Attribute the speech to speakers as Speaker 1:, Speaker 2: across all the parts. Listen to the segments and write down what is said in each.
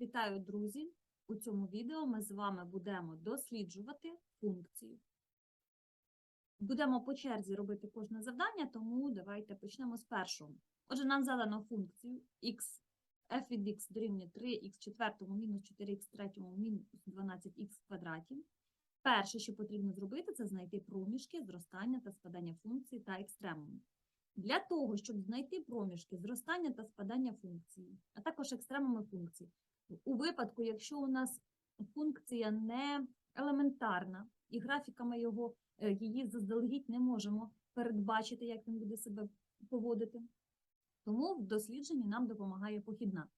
Speaker 1: Вітаю, друзі! У цьому відео ми з вами будемо досліджувати функцію. Будемо по черзі робити кожне завдання, тому давайте почнемо з першого. Отже, нам задано функцію x, f від x дорівнює 3x четвертому мінус 4x третьому мінус 12x в квадраті. Перше, що потрібно зробити, це знайти проміжки зростання та спадання функції та екстремуму. Для того, щоб знайти проміжки зростання та спадання функції, а також екстремуми функцій, у випадку, якщо у нас функція не елементарна, і графіками його, е, її заздалегідь не можемо передбачити, як він буде себе поводити, тому в дослідженні нам допомагає похідна.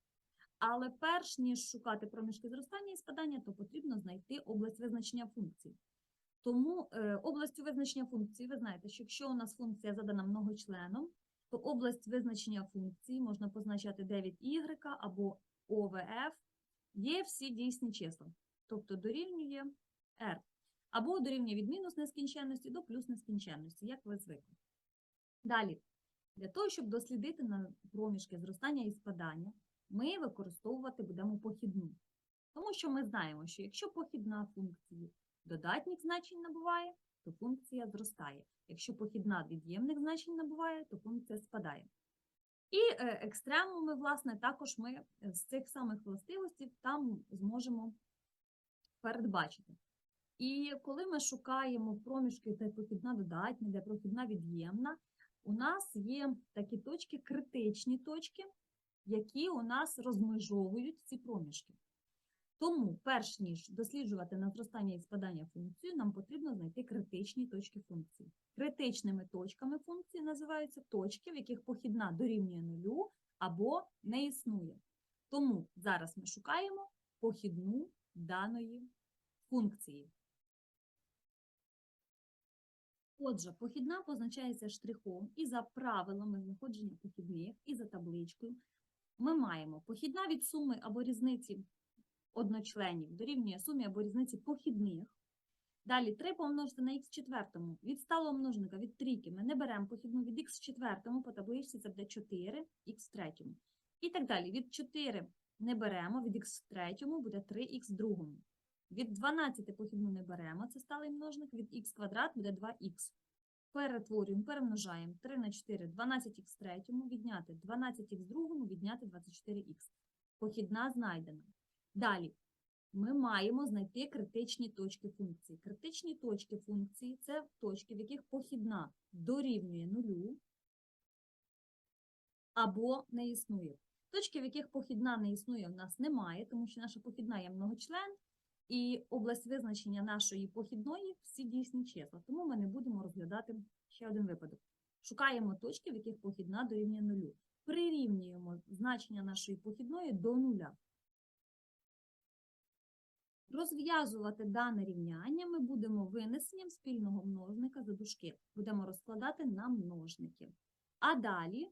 Speaker 1: Але перш ніж шукати проміжки зростання і спадання, то потрібно знайти область визначення функцій. Тому е, областю визначення функції, ви знаєте, що якщо у нас функція задана многочленом, то область визначення функції можна позначати 9y або ОВФ, є всі дійсні числа, тобто дорівнює r, або дорівнює від мінус нескінченності до плюс нескінченності, як ви звикли. Далі, для того, щоб дослідити на проміжки зростання і спадання, ми використовувати будемо похідну. Тому що ми знаємо, що якщо похідна функції додатніх значень набуває, то функція зростає. Якщо похідна від'ємних значень набуває, то функція спадає. І е, екстремуми, власне, також ми е, з цих самих властивостей там зможемо передбачити. І коли ми шукаємо проміжки, де прохідна додатня, де прохідна від'ємна, у нас є такі точки, критичні точки, які у нас розмежовують ці проміжки. Тому, перш ніж досліджувати на зростання і спадання функцію, нам потрібно знайти критичні точки функції. Критичними точками функції називаються точки, в яких похідна дорівнює нулю або не існує. Тому зараз ми шукаємо похідну даної функції. Отже, похідна позначається штрихом і за правилами знаходження похідних, і за табличкою. Ми маємо похідна від суми або різниці одночленів дорівнює сумі або різниці похідних. Далі 3 помножити на х четвертому. Від сталого множника від трійки ми не беремо похідну від х в четвертому, по табличці це буде 4, х в третьому. І так далі. Від 4 не беремо, від х в третьому буде 3х в другому. Від 12 похідну не беремо, це сталий множник, від х квадрат буде 2х. Перетворюємо, перемножаємо 3 на 4, 12х в третьому, відняти 12х в другому, відняти 24х. Похідна знайдена. Далі ми маємо знайти критичні точки функції. Критичні точки функції це точки, в яких похідна дорівнює нулю або не існує. Точки, в яких похідна не існує, в нас немає, тому що наша похідна є многочлен, і область визначення нашої похідної всі дійсні числа. Тому ми не будемо розглядати ще один випадок. Шукаємо точки, в яких похідна дорівнює нулю. Прирівнюємо значення нашої похідної до нуля. Розв'язувати дане рівняння ми будемо винесенням спільного множника за дужки. Будемо розкладати на множники. А далі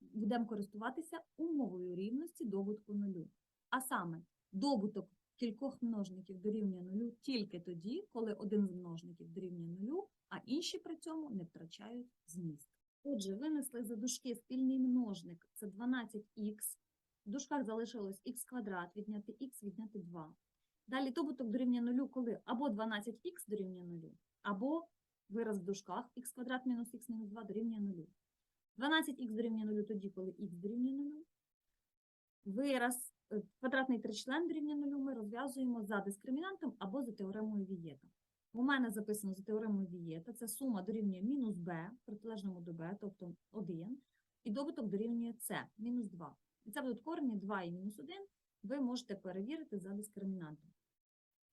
Speaker 1: будемо користуватися умовою рівності добутку нулю. А саме, добуток кількох множників дорівнює нулю тільки тоді, коли один з множників дорівнює нулю, а інші при цьому не втрачають зміст. Отже, винесли за дужки спільний множник – це 12х. В дужках залишилось х квадрат, відняти х, відняти 2. Далі добуток дорівнює нулю, коли або 12х дорівнює нулю, або вираз в дужках х квадрат мінус х мінус 2 дорівнює нулю. 12х дорівнює нулю тоді, коли х дорівнює нулю. Вираз е, квадратний тричлен дорівнює нулю ми розв'язуємо за дискримінантом або за теоремою Вієта. У мене записано за теоремою Вієта, це сума дорівнює мінус b, протилежному до b, тобто 1, і добуток дорівнює c, мінус 2. І це будуть корені 2 і мінус 1, ви можете перевірити за дискримінантом.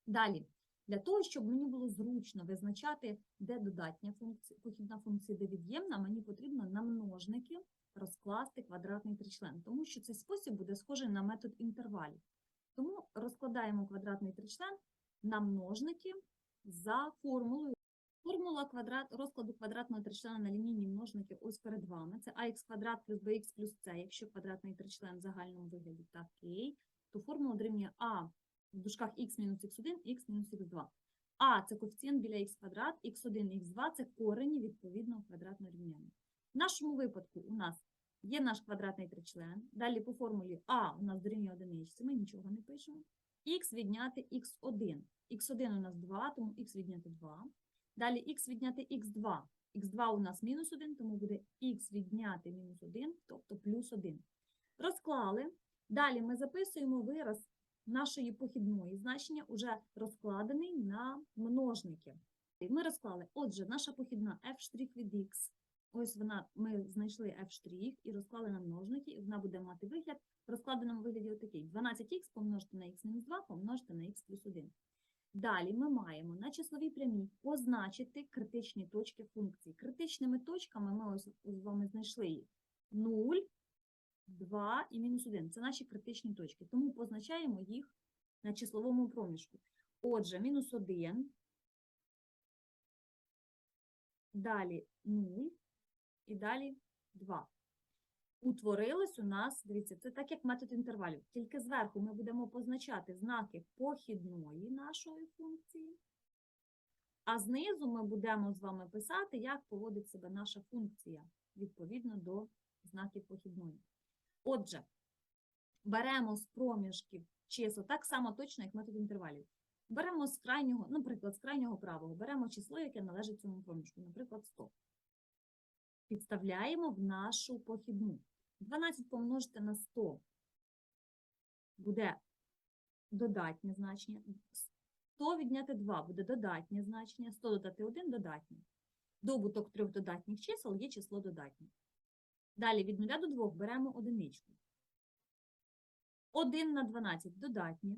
Speaker 1: Далі, для того, щоб мені було зручно визначати, де додатня функція, похідна функція, де від'ємна, мені потрібно на множники розкласти квадратний тричлен, тому що цей спосіб буде схожий на метод інтервалів. Тому розкладаємо квадратний тричлен на множники за формулою. Формула квадрат, розкладу квадратного тричлена на лінійні множники ось перед вами. Це ax квадрат плюс bx плюс c, якщо квадратний тричлен в загальному вигляді такий, то формула дорівнює а в дужках х мінус х1, х мінус х2. А це коефіцієнт біля х квадрат, х1, х2 це корені відповідного квадратного рівняння. В нашому випадку у нас Є наш квадратний тричлен. Далі по формулі А у нас дорівнює одиничці, ми нічого не пишемо. Х відняти х1. х1 у нас 2, тому х відняти 2. Далі х відняти х2. х2 у нас мінус 1, тому буде х відняти мінус 1, тобто плюс 1. Розклали. Далі ми записуємо вираз нашої похідної значення, уже розкладений на множники. Ми розклали. Отже, наша похідна f' від x. Ось вона, ми знайшли f' і розклали на множники, і вона буде мати вигляд в розкладеному вигляді отакий. 12х помножити на х-2 помножити на х плюс 1. Далі ми маємо на числовій прямій позначити критичні точки функції. Критичними точками ми ось з вами знайшли їх 0, 2 і мінус 1. Це наші критичні точки. Тому позначаємо їх на числовому проміжку. Отже, мінус 1, далі 0 і далі 2. Утворилось у нас, дивіться, це так як метод інтервалів. Тільки зверху ми будемо позначати знаки похідної нашої функції, а знизу ми будемо з вами писати, як поводить себе наша функція відповідно до знаків похідної. Отже, беремо з проміжків чисел, так само точно, як метод інтервалів. Беремо з крайнього, наприклад, з крайнього правого, беремо число, яке належить цьому проміжку, наприклад, 100. Підставляємо в нашу похідну. 12 помножити на 100 буде додатнє значення. 100 відняти 2 буде додатнє значення. 100 додати 1 додатнє. Добуток трьох додатніх чисел є число додатнє. Далі від 0 до 2 беремо одиничку. 1 на 12 додатнє.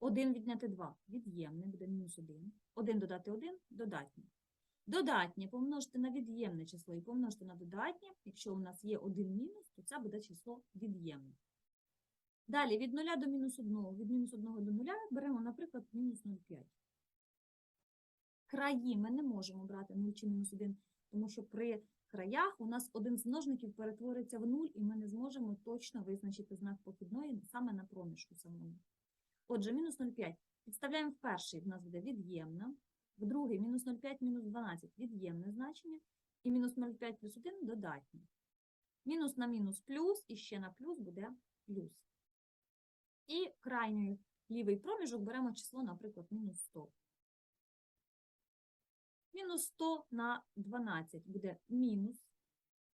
Speaker 1: 1 відняти 2 від'ємне, буде мінус 1. 1 додати 1 додатнє. Додатнє помножити на від'ємне число і помножити на додатнє. Якщо у нас є один мінус, то це буде число від'ємне. Далі від 0 до мінус 1, від мінус 1 до 0 беремо, наприклад, мінус 0,5. Краї ми не можемо брати 0 чи мінус 1, тому що при краях у нас один з множників перетвориться в 0, і ми не зможемо точно визначити знак похідної саме на проміжку самому. Отже, мінус 0,5. Підставляємо в перший, в нас буде від'ємна. В другий мінус 0,5 мінус 12 від'ємне значення, і мінус 0,5 плюс 1 додатнє. Мінус на мінус плюс, і ще на плюс буде плюс. І крайній лівий проміжок беремо число, наприклад, мінус 100. Мінус 100 на 12 буде мінус,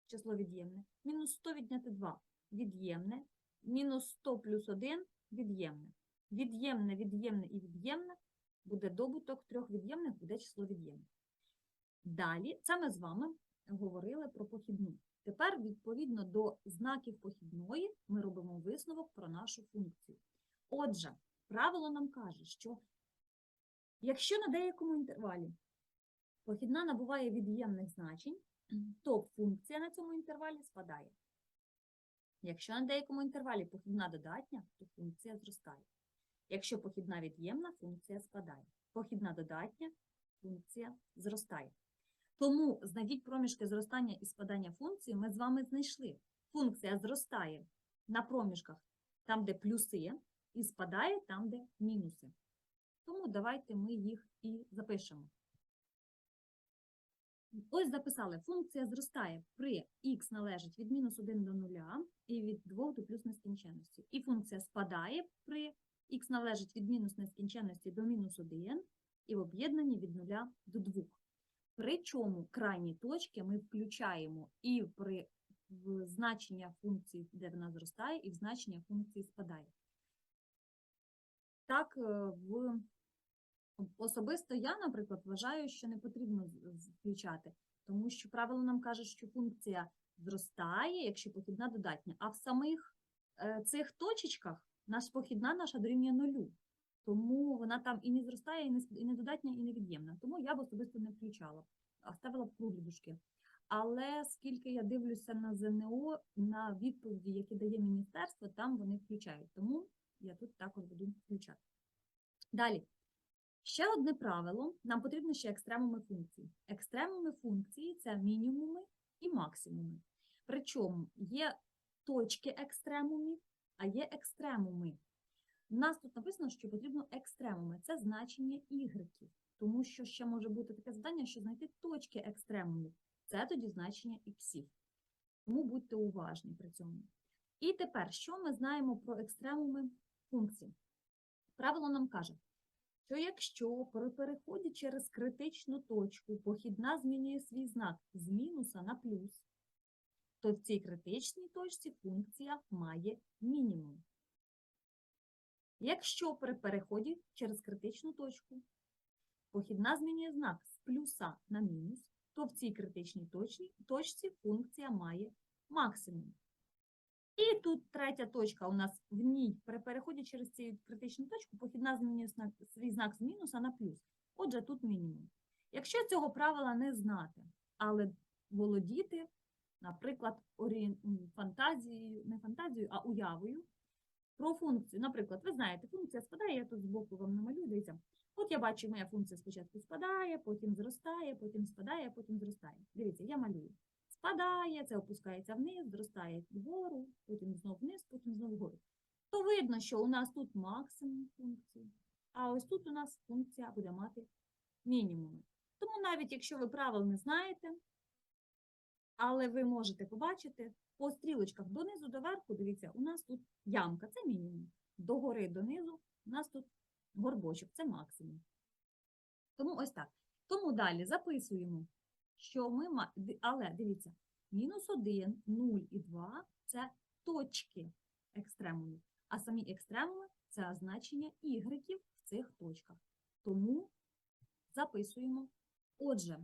Speaker 1: число від'ємне. Мінус 100 відняти 2 від'ємне. Мінус 100 плюс 1 від'ємне. Від'ємне, від'ємне і від'ємне буде добуток трьох від'ємних, буде число від'ємних. Далі, це ми з вами говорили про похідну. Тепер, відповідно до знаків похідної, ми робимо висновок про нашу функцію. Отже, правило нам каже, що якщо на деякому інтервалі похідна набуває від'ємних значень, то функція на цьому інтервалі спадає. Якщо на деякому інтервалі похідна додатня, то функція зростає. Якщо похідна від'ємна, функція спадає. Похідна додатня, функція зростає. Тому знайдіть проміжки зростання і спадання функції ми з вами знайшли. Функція зростає на проміжках там, де плюси, і спадає там, де мінуси. Тому давайте ми їх і запишемо. Ось записали, функція зростає при х належить від мінус 1 до 0 і від 2 до плюс нескінченності. І функція спадає при х належить від мінус нескінченності до мінус 1 і в об'єднанні від 0 до 2. Причому крайні точки ми включаємо і при в значення функції, де вона зростає, і в значення функції спадає. Так, е, в особисто я, наприклад, вважаю, що не потрібно включати, тому що правило нам каже, що функція зростає, якщо похідна додатня, а в самих е, цих точечках наш похідна наша дорівнює нулю. Тому вона там і не зростає, і не, і не додатня, і не від'ємна. Тому я б особисто не включала, а ставила б круглі дужки. Але скільки я дивлюся на ЗНО, на відповіді, які дає міністерство, там вони включають. Тому я тут також буду включати. Далі. Ще одне правило, нам потрібно ще екстремуми функцій. Екстремуми функції це мінімуми і максимуми. Причому є точки екстремумів, а є екстремуми. У нас тут написано, що потрібно екстремуми. Це значення ігреків. Тому що ще може бути таке завдання, що знайти точки екстремумів. Це тоді значення іксів. Тому будьте уважні при цьому. І тепер, що ми знаємо про екстремуми функцій? Правило нам каже, що якщо при переході через критичну точку похідна змінює свій знак з мінуса на плюс, то в цій критичній точці функція має мінімум. Якщо при переході через критичну точку похідна змінює знак з плюса на мінус, то в цій критичній точці, функція має максимум. І тут третя точка у нас в ній при переході через цю критичну точку похідна змінює свій знак з мінуса на плюс. Отже, тут мінімум. Якщо цього правила не знати, але володіти, наприклад, орієн... м, фантазією, не фантазією, а уявою про функцію. Наприклад, ви знаєте, функція спадає, я тут збоку вам намалюю, дивіться. От я бачу, моя функція спочатку спадає, потім зростає, потім спадає, потім зростає. Дивіться, я малюю. Спадає, це опускається вниз, зростає вгору, потім знов вниз, потім знов вгору. То видно, що у нас тут максимум функції, а ось тут у нас функція буде мати мінімуми. Тому навіть якщо ви правил не знаєте, але ви можете побачити по стрілочках донизу до верху, дивіться, у нас тут ямка, це мінімум. Догори донизу у нас тут горбочок, це максимум. Тому ось так. Тому далі записуємо, що ми ма... ди- але дивіться, мінус 1, 0 і 2 це точки екстремумів, а самі екстремуми це значення ігреків в цих точках. Тому записуємо. Отже,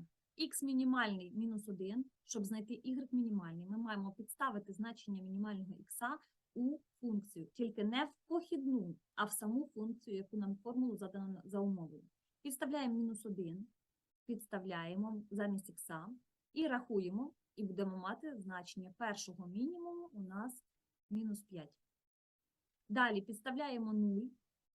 Speaker 1: х мінімальний мінус 1, щоб знайти y мінімальний, ми маємо підставити значення мінімального х у функцію, тільки не в похідну, а в саму функцію, яку нам формулу задано за умовою. Підставляємо мінус 1, підставляємо замість х і рахуємо, і будемо мати значення першого мінімуму у нас мінус 5. Далі підставляємо 0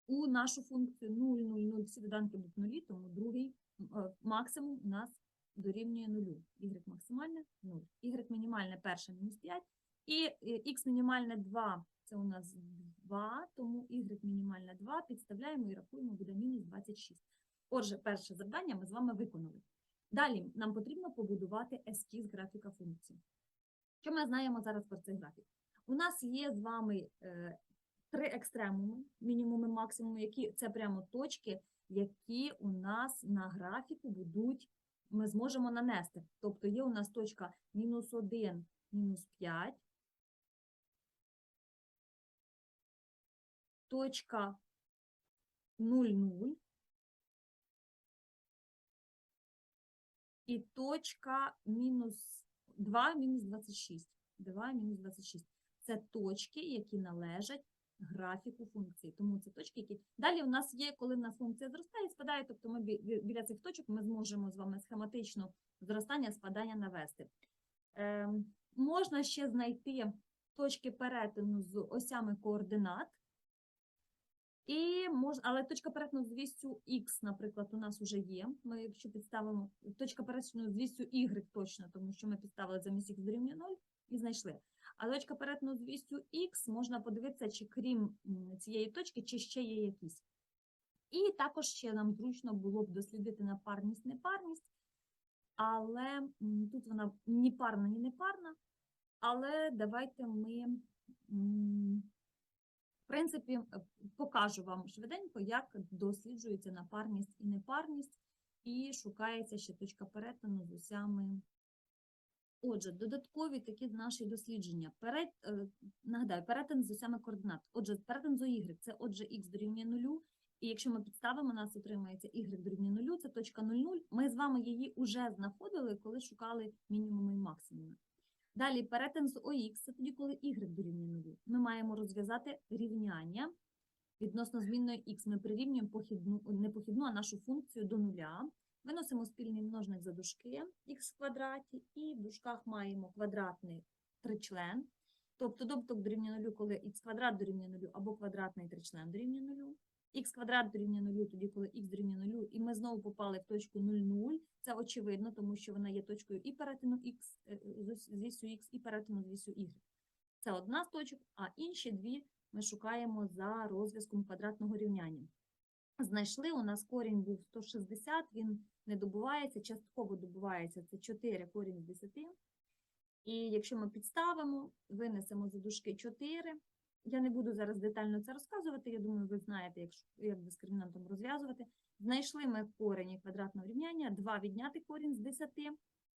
Speaker 1: у нашу функцію 0, 0, 0, всі доданки будуть нулі, тому другий е, максимум у нас дорівнює 0. Y максимальне 0. Y мінімальне перше мінус 5. І е, х мінімальне 2 це у нас 2, тому y мінімальне 2 підставляємо і рахуємо, буде мінус 26. Отже, перше завдання ми з вами виконали. Далі нам потрібно побудувати ескіз графіка функції. Що ми знаємо зараз про цей графік? У нас є з вами е, три екстремуми, мінімуми, максимуми, які це прямо точки, які у нас на графіку будуть, ми зможемо нанести. Тобто є у нас точка мінус 1, мінус 5, точка 0, 0 і точка мінус 2, мінус 26. 2, мінус 26. Це точки, які належать графіку функції. Тому це точки, які. Далі у нас є, коли в нас функція зростає і спадає, тобто ми бі- бі- біля цих точок ми зможемо з вами схематично зростання, спадання навести. Ем, можна ще знайти точки перетину з осями координат. І мож... Але точка перетину з вістю Х, наприклад, у нас вже є. Ми, якщо підставимо точка перетину з вістю Y точно, тому що ми підставили замість Х дорівнює 0 і знайшли. А точка перетину з вістю Х можна подивитися, чи крім цієї точки, чи ще є якісь. І також ще нам зручно було б дослідити на парність, непарність, але тут вона ні парна, ні непарна. Але давайте ми, принципі, е, покажу вам швиденько, як досліджується напарність і непарність, і шукається ще точка перетину з осями. Отже, додаткові такі наші дослідження. Перед, е, нагадаю, перетин з осями координат. Отже, перетин з Y – це отже х дорівнює нулю. І якщо ми підставимо, у нас отримається y дорівнює нулю, це точка 0,0. Ми з вами її вже знаходили, коли шукали мінімуми і максимуми. Далі перетин з ОХ – це тоді, коли y дорівнює нулю. Ми маємо розв'язати рівняння відносно змінної х. Ми прирівнюємо похідну, не похідну, а нашу функцію до нуля. Виносимо спільний множник за дужки х в квадраті, і в дужках маємо квадратний тричлен, тобто добуток дорівнює нулю, коли х квадрат дорівнює нулю, або квадратний тричлен дорівнює нулю. Х квадрат дорівнює нулю, тоді, коли х дорівнює нулю, і ми знову попали в точку 0,0. Це очевидно, тому що вона є точкою і перетину х е, з вісю х, і перетину з вісю y. Це одна з точок, а інші дві ми шукаємо за розв'язком квадратного рівняння. Знайшли, у нас корінь був 160, він не добувається, частково добувається, це 4 корінь з 10. І якщо ми підставимо, винесемо за дужки 4. Я не буду зараз детально це розказувати, я думаю, ви знаєте, як, як дискримінантом розв'язувати. Знайшли ми в корені квадратного рівняння 2 відняти корінь з 10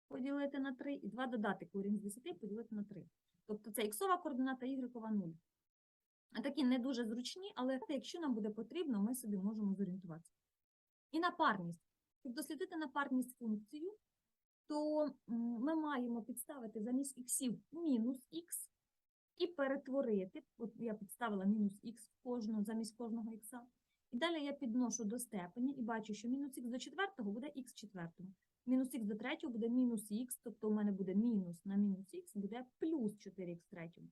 Speaker 1: поділити на 3 і 2 додати корінь з 10 поділити на 3. Тобто це іксова координата, ігрекова 0. Такі не дуже зручні, але якщо нам буде потрібно, ми собі можемо зорієнтуватися. І на парність. Щоб дослідити на парність функцію, то ми маємо підставити замість іксів мінус х і перетворити. От я підставила мінус х в замість кожного ікса. І далі я підношу до степені і бачу, що мінус х до четвертого буде х четвертому. Мінус х до третього буде мінус х, тобто у мене буде мінус на мінус х буде плюс 4х третьому.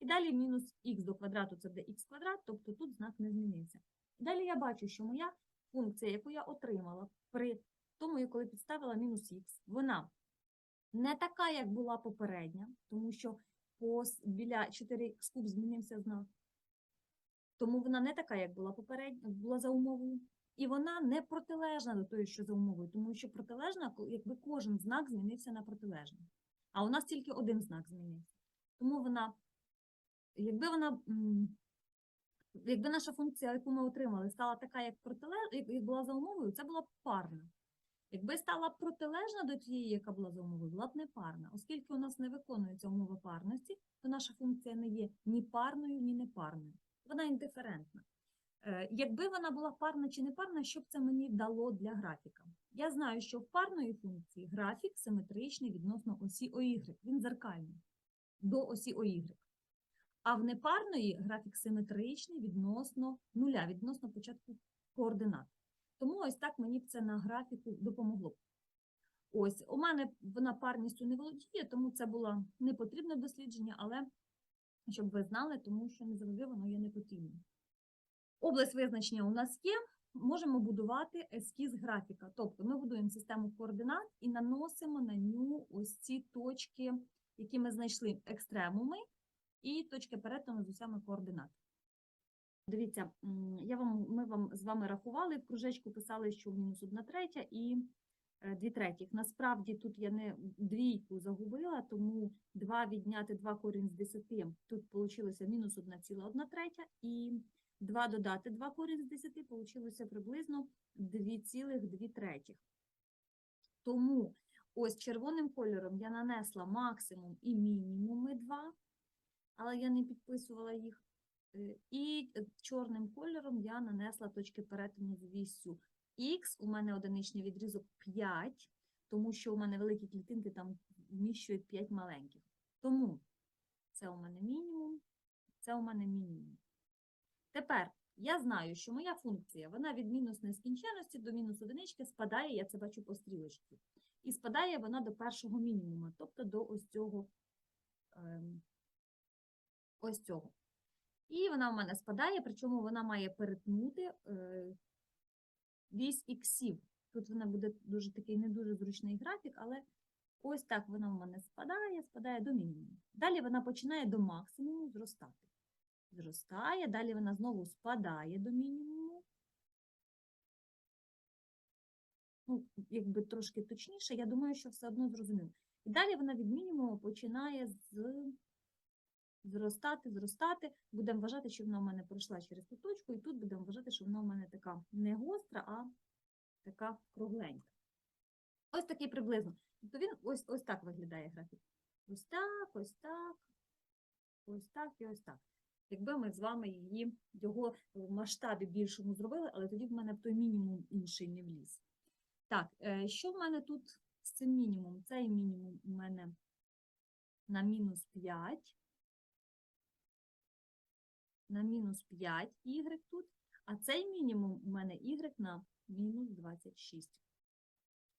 Speaker 1: І далі мінус х до квадрату це буде х квадрат, тобто тут знак не змінився. І далі я бачу, що моя функція, яку я отримала при тому, коли підставила мінус х, вона не така, як була попередня, тому що по, біля 4х куб змінився знак. Тому вона не така, як була попередня, була за умовою. І вона не протилежна до тої, що за умовою, тому що протилежна, якби кожен знак змінився на протилежний. А у нас тільки один знак змінився. Тому вона, якби вона, якби наша функція, яку ми отримали, стала така, як протилеж, як як була за умовою, це була парна. Якби стала протилежна до тієї, яка була за умовою, була б непарна. Оскільки у нас не виконується умова парності, то наша функція не є ні парною, ні непарною. Вона індиферентна. Е, Якби вона була парна чи непарна, що б це мені дало для графіка? Я знаю, що в парної функції графік симетричний відносно осі ОY, він зеркальний до осі ОY. А в непарної графік симетричний відносно нуля, відносно початку координат. Тому ось так мені це на графіку допомогло. Ось, у мене вона парністю не володіє, тому це було не потрібне дослідження, але щоб ви знали, тому що не завжди воно є непотрібним. Область визначення у нас є. Можемо будувати ескіз графіка. Тобто ми будуємо систему координат і наносимо на нього ось ці точки, які ми знайшли екстремуми, і точки перетину з усіма координат. Дивіться, я вам, ми вам з вами рахували, в кружечку писали, що мінус 1 третя і 2 третіх. Насправді тут я не двійку загубила, тому 2 відняти 2 корінь з 10, тут вийшло мінус 1,1 третя, і 2 додати 2 корінь з 10, вийшло приблизно 2,2 третіх. Тому ось червоним кольором я нанесла максимум і мінімуми 2, але я не підписувала їх. Е, І е, чорним кольором я нанесла точки перетину з вісю Х. У мене одиничний відрізок 5, тому що у мене великі клітинки там вміщують 5 маленьких. Тому це у мене мінімум, це у мене мінімум. Тепер я знаю, що моя функція, вона від мінус нескінченності до мінус одинички спадає, я це бачу по стрілочці. І спадає вона до першого мінімуму, тобто до ось цього, ем, ось цього. І вона в мене спадає, причому вона має перетнути е, вісь іксів. Тут вона буде дуже такий не дуже зручний графік, але ось так вона в мене спадає, спадає до мінімуму. Далі вона починає до максимуму зростати. Зростає, далі вона знову спадає до мінімуму. Ну, якби трошки точніше, я думаю, що все одно зрозуміло. І далі вона від мінімуму починає з зростати, зростати. Будемо вважати, що вона в мене пройшла через ту точку, і тут будемо вважати, що вона в мене така не гостра, а така кругленька. Ось такий приблизно. Тобто він ось, ось так виглядає графік. Ось так, ось так, ось так і ось так. Якби ми з вами її, його в масштабі більшому зробили, але тоді в мене в той мінімум інший не вліз. Так, е, що в мене тут з цим мінімумом? Цей мінімум у мене на мінус 5 на мінус 5 y тут, а цей мінімум у мене y на мінус 26.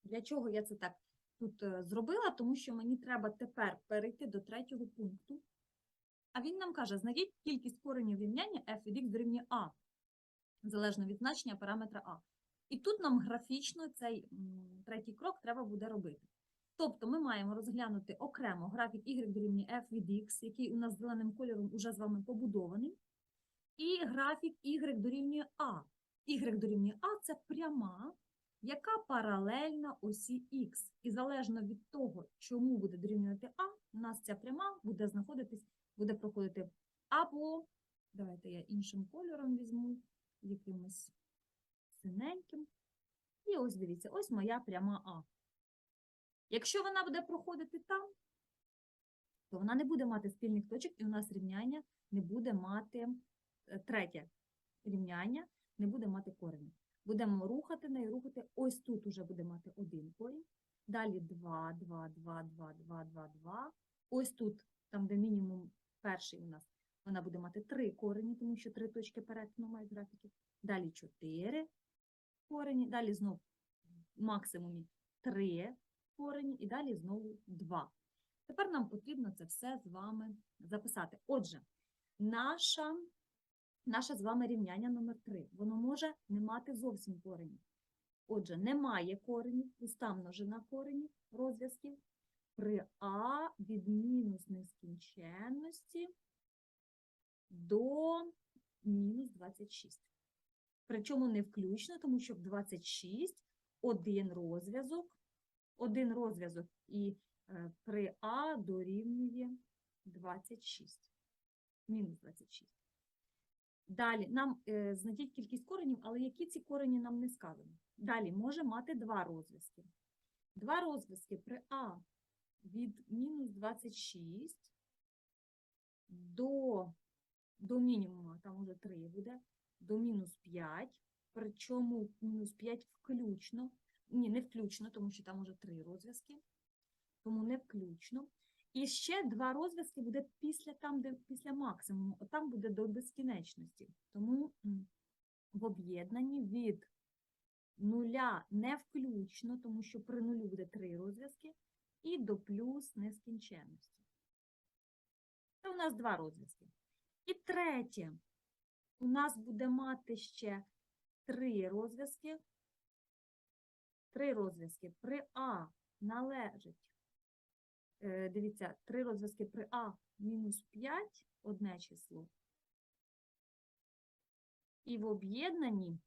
Speaker 1: Для чого я це так тут е, зробила? Тому що мені треба тепер перейти до третього пункту. А він нам каже, знайдіть кількість коренів рівняння f від x дорівнює a, залежно від значення параметра a. І тут нам графічно цей третій крок треба буде робити. Тобто ми маємо розглянути окремо графік y дорівнює f від x, який у нас зеленим кольором уже з вами побудований, і графік y дорівнює a. y дорівнює a – це пряма, яка паралельна осі Х. І залежно від того, чому буде дорівнювати А, у нас ця пряма буде знаходитись, буде проходити або, давайте я іншим кольором візьму, якимось синеньким. І ось дивіться, ось моя пряма А. Якщо вона буде проходити там, то вона не буде мати спільних точок, і у нас рівняння не буде мати третє рівняння, не буде мати коренів. Будемо рухати нею, рухати. Ось тут уже буде мати один корінь. Далі 2, 2, 2, 2, 2, 2, 2. Ось тут, там, де мінімум перший у нас, вона буде мати три корені, тому що три точки перетину мають графіки. Далі 4 корені, далі знов в максимумі 3 корені, і далі знову 2. Тепер нам потрібно це все з вами записати. Отже, наша, наше з вами рівняння номер 3 воно може не мати зовсім коренів. Отже, немає коренів, пуста множина коренів, розв'язків при А від мінус нескінченності до мінус 26. Причому не включно, тому що в 26 один розв'язок, один розв'язок і е, при А дорівнює 26. Мінус 26. Далі нам е, знайдіть кількість коренів, але які ці корені нам не сказано. Далі може мати два розв'язки. Два розв'язки при А від мінус 26 до, до мінімуму, там уже 3 буде, до мінус 5, причому мінус 5 включно, ні, не включно, тому що там уже 3 розв'язки, тому не включно. І ще два розв'язки буде після там, де після максимуму, от там буде до безкінечності. Тому в об'єднанні від нуля не включно, тому що при нулю буде три розв'язки, і до плюс нескінченності. Це у нас два розв'язки. І третє, у нас буде мати ще три розв'язки. Три розв'язки при А належить дивіться, три розв'язки при А мінус 5 одне число. І в об'єднанні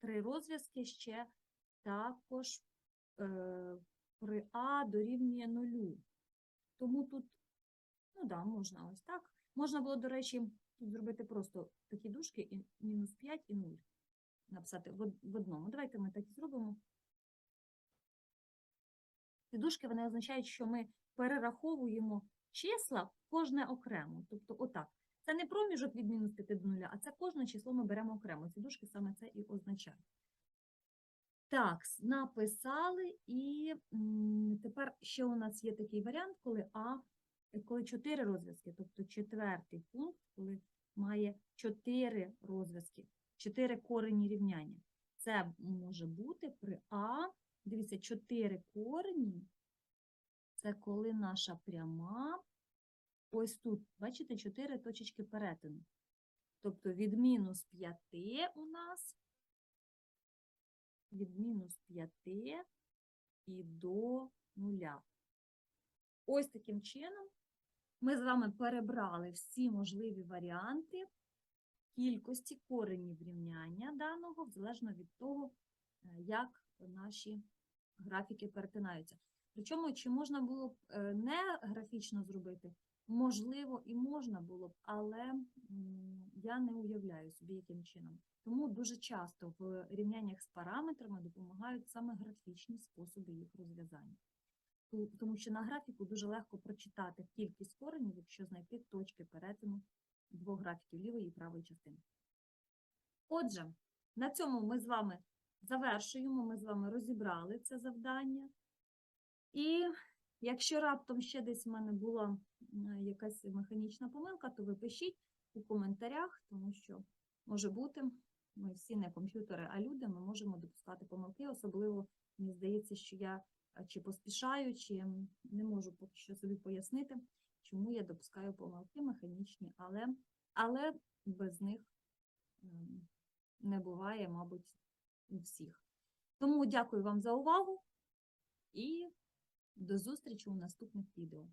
Speaker 1: три розв'язки ще також е, при А дорівнює нулю. Тому тут, ну да, можна ось так. Можна було, до речі, тут зробити просто такі дужки і мінус 5 і 0. Написати в одному. Давайте ми так і зробимо. Ці дужки вони означають, що ми перераховуємо числа кожне окремо. Тобто, отак. Це не проміжок від мінус 5 до 0, а це кожне число ми беремо окремо. Ці дужки саме це і означають. Так, написали, і тепер ще у нас є такий варіант, коли А, коли 4 розв'язки, тобто четвертий пункт, коли має 4 розв'язки, 4 корені рівняння. Це може бути при А, дивіться, 4 корені це коли наша пряма, ось тут, бачите, 4 точечки перетину. Тобто від мінус 5 у нас, від мінус 5 і до нуля. Ось таким чином ми з вами перебрали всі можливі варіанти кількості коренів рівняння даного, залежно від того, е, як наші графіки перетинаються. Причому, чи можна було б е, не графічно зробити? Можливо, і можна було б, але я не уявляю собі, яким чином. Тому дуже часто в рівняннях з параметрами допомагають саме графічні способи їх розв'язання. Тому що на графіку дуже легко прочитати кількість коренів, якщо знайти точки перетину двох графіків лівої і правої частини. Отже, на цьому ми з вами завершуємо, ми з вами розібрали це завдання. І якщо раптом ще десь в мене була якась механічна помилка, то ви пишіть у коментарях, тому що може бути, ми всі не комп'ютери, а люди, ми можемо допускати помилки. Особливо мені здається, що я чи поспішаю, чи не можу поки що собі пояснити, чому я допускаю помилки механічні, але, але без них не буває, мабуть, у всіх. Тому дякую вам за увагу і до зустрічі у наступних відео.